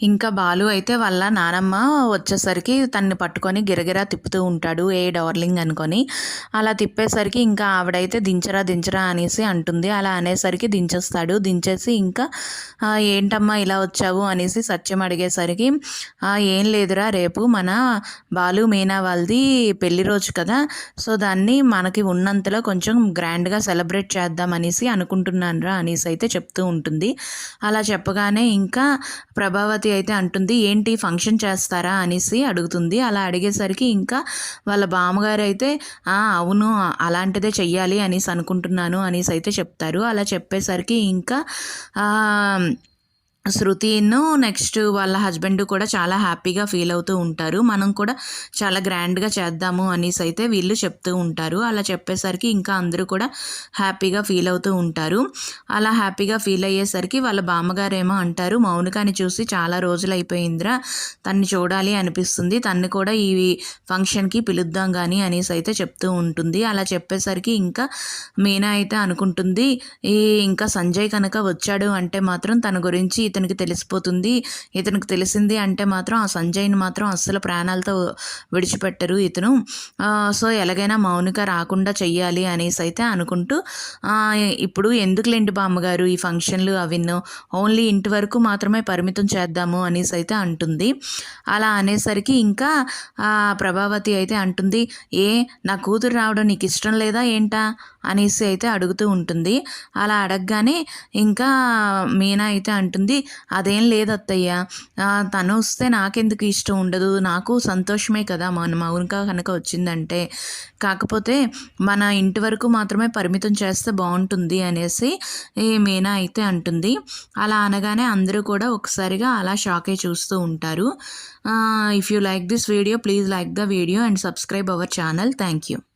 ఇంకా బాలు అయితే వాళ్ళ నానమ్మ వచ్చేసరికి తన్ని పట్టుకొని గిరగిరా తిప్పుతూ ఉంటాడు ఏ డార్లింగ్ అనుకొని. అలా తిప్పేసరికి ఇంకా ఆవిడైతే దించరా దించరా అనేసి అంటుంది. అలా అనేసరికి దించేస్తాడు. దించేసి ఇంకా ఏంటమ్మా ఇలా వచ్చావు అనేసి సత్యం అడిగేసరికి ఏం లేదురా రేపు మన బాలు మీనా వాళ్ళది పెళ్ళి రోజు కదా సో దాన్ని మనకి ఉన్నంతలో కొంచెం గ్రాండ్గా సెలబ్రేట్ చేద్దాం అనేసి అనుకుంటున్నాను రా అనేసి అయితే చెప్తూ ఉంటుంది. అలా చెప్పగానే ఇంకా ప్రభావతి అయితే అంటుంది ఏంటి ఫంక్షన్ చేస్తారా? అనేసి అడుగుతుంది. అలా అడిగేసరికి ఇంకా వాళ్ళ బామ్మగారు అయితే అవును అలాంటిదే చెయ్యాలి అనేసి అనుకుంటున్నాను అనేసి అయితే చెప్తారు. అలా చెప్పేసరికి ఇంకా శృతిను నెక్స్ట్ వాళ్ళ హస్బెండ్ కూడా చాలా హ్యాపీగా ఫీల్ అవుతూ ఉంటారు. మనం కూడా చాలా గ్రాండ్గా చేద్దాము అనేసి అయితే వీళ్ళు చెప్తూ ఉంటారు. అలా చెప్పేసరికి ఇంకా అందరూ కూడా హ్యాపీగా ఫీల్ అవుతూ ఉంటారు. అలా హ్యాపీగా ఫీల్ అయ్యేసరికి వాళ్ళ బామ్మగారు ఏమో అంటారు మౌనికాని చూసి చాలా రోజులు అయిపోయిందిరా తన్ని చూడాలి అనిపిస్తుంది తన్ని కూడా ఈ ఫంక్షన్కి పిలుద్దాం కానీ అనేసి అయితే చెప్తూ ఉంటుంది. అలా చెప్పేసరికి ఇంకా మీనా అయితే అనుకుంటుంది ఈ ఇంకా సంజయ్ కనుక వచ్చాడు అంటే మాత్రం తన గురించి ఇతనికి తెలిసిపోతుంది. ఇతనికి తెలిసింది అంటే మాత్రం ఆ సంజయ్ని మాత్రం అస్సలు ప్రాణాలతో విడిచిపెట్టరు ఇతను. సో ఎలాగైనా మౌనిక రాకుండా చెయ్యాలి అనేసి అయితే అనుకుంటూ ఆ, ఇప్పుడు ఎందుకులేండి బామ్మగారు ఈ ఫంక్షన్లు అవిన్నో? ఓన్లీ ఇంటి వరకు మాత్రమే పరిమితం చేద్దాము అనేసి అయితే అంటుంది. అలా అనేసరికి ఇంకా ప్రభావతి అయితే అంటుంది ఏ నా కూతురు రావడం నీకు ఇష్టం లేదా ఏంటా? అనేసి అయితే అడుగుతూ ఉంటుంది. అలా అడగగానే ఇంకా మీనా అయితే అంటుంది అదేం లేదు అత్తయ్య తను వస్తే నాకెందుకు ఇష్టం ఉండదు. నాకు సంతోషమే కదా మన మౌనిక కనుక వచ్చిందంటే. కాకపోతే మన ఇంటి వరకు మాత్రమే పరిమితం చేస్తే బాగుంటుంది అనేసి ఈ మీనా అయితే అంటుంది. అలా అనగానే అందరూ కూడా ఒకసారిగా అలా షాకే చూస్తూ ఉంటారు. If you like this video please like the video and subscribe our channel thank you